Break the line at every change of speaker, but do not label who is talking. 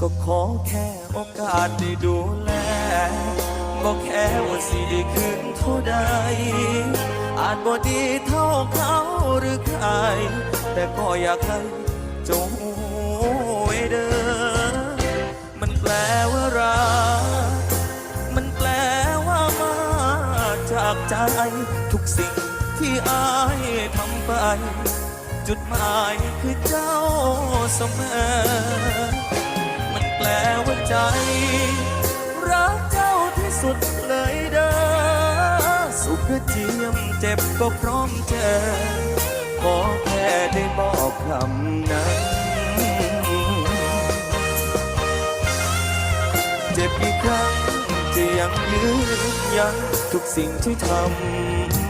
ก็ขอแค่โอกาสได้ดูแลบอกแค่ว่าสิได้คืนเท่าใด อาจบ่ดีเท่าเขาหรือใคร แต่ก็อยากให้จงไว้เด้อมันแปลว่ารักมันแปลว่ามาจากใจทุกสิ่งที่อายทำไป จุดหมายคือเจ้าเสมอ ใจรักเจ้าที่สุดเลยเด้อสุขเจียมเจ็บก็พร้อมเจอขอแค่ได้บอกคำนั้นเจ็บกี่ครั้งจะยังยืนยันทุกสิ่งที่ทำ